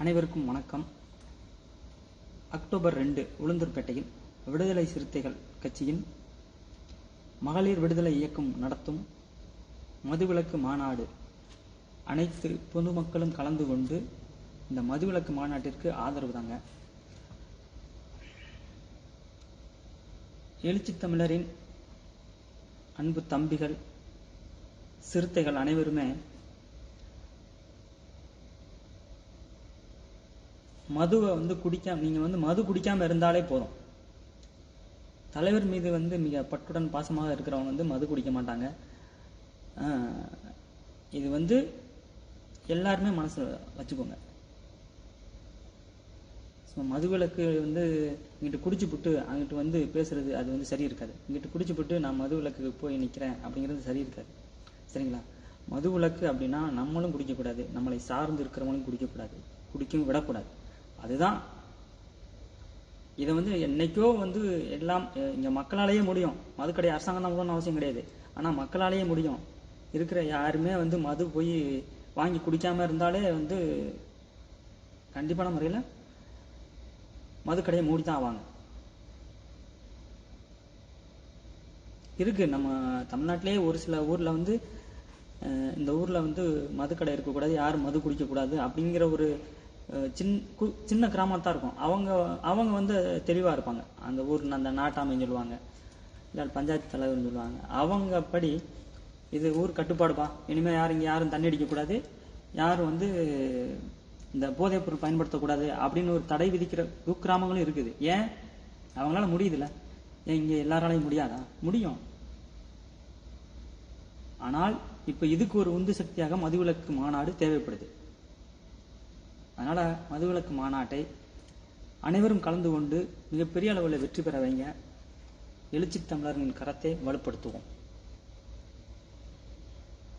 அனைவருக்கும் வணக்கம். அக்டோபர் ரெண்டு உளுந்தூர்பேட்டையில் விடுதலை சிறுத்தைகள் கட்சியின் மகளிர் விடுதலை இயக்கம் நடத்தும் மதுவிலக்கு மாநாடு. அனைத்து பொதுமக்களும் கலந்து கொண்டு இந்த மதுவிலக்கு மாநாட்டிற்கு ஆதரவு தாங்க. எழுச்சி தமிழரின் அன்பு தம்பிகள் சிறுத்தைகள் அனைவருமே மதுவை வந்து குடிக்காம நீங்க வந்து மது குடிக்காம இருந்தாலே போதும். தலைவர் மீது வந்து மிக பற்றுடன் பாசமாக இருக்கிறவங்க வந்து மது குடிக்க மாட்டாங்க. இது வந்து எல்லாருமே மனசுல வச்சுக்கோங்க. ஸோ மதுவிலக்கு வந்து இங்கிட்டு குடிச்சு புட்டு அங்கிட்டு வந்து பேசுறது அது வந்து சரி இருக்காது. இங்கிட்டு குடிச்சு புட்டு நான் மது விளக்கு போய் நிற்கிறேன் அப்படிங்கிறது சரி இருக்காது. சரிங்களா? மது விளக்கு அப்படின்னா நம்மளும் குடிக்கக்கூடாது. நம்மளை சார்ந்து இருக்கிறவங்களும் குடிக்கக்கூடாது. குடிக்கவும் விடக்கூடாது. அதுதான். இதை வந்து என்னைக்கோ வந்து எல்லாம் இங்க மக்களாலேயே முடியும். மதுக்கடை அரசாங்கம் தான் விடணும்னு அவசியம் கிடையாது. ஆனா மக்களாலேயே முடியும். இருக்கிற யாருமே வந்து மது போய் வாங்கி குடிக்காம இருந்தாலே வந்து கண்டிப்பான முறையில் மதுக்கடையை மூடி தான் ஆவாங்க. இருக்கு. நம்ம தமிழ்நாட்டிலேயே ஒரு சில ஊர்ல வந்து இந்த ஊர்ல வந்து மதுக்கடை இருக்கக்கூடாது யாரும் மது குடிக்கக்கூடாது அப்படிங்கிற ஒரு சின் கு- சின்ன கிராமம் தான் இருக்கும். அவங்க அவங்க வந்து தெளிவாக இருப்பாங்க. அந்த ஊர் அந்த நாட்டாமைன்னு சொல்லுவாங்க. இல்லை பஞ்சாயத்து தலைவர்னு சொல்லுவாங்க. அவங்க படி இது ஊர் கட்டுப்பாடுப்பா. இனிமேல் யாரும் இங்கே யாரும் தண்ணி அடிக்கக்கூடாது யாரும் வந்து இந்த போதைப் பொருள் பயன்படுத்தக்கூடாது அப்படின்னு ஒரு தடை விதிக்கிற குக்கிராமங்களும் இருக்குது. ஏன்? அவங்களால முடியுதுல்ல. ஏன் இங்கே எல்லாராலையும் முடியாதா? முடியும். ஆனால் இப்போ இதுக்கு ஒரு உந்து சக்தியாக மதுவிலக்கு மாநாடு தேவைப்படுது. அதனால் மதுவிலக்கு மாநாட்டை அனைவரும் கலந்து கொண்டு மிகப்பெரிய அளவில் வெற்றி பெற வைங்க. எழுச்சி தமிழர்களின் கரத்தை வலுப்படுத்துவோம்.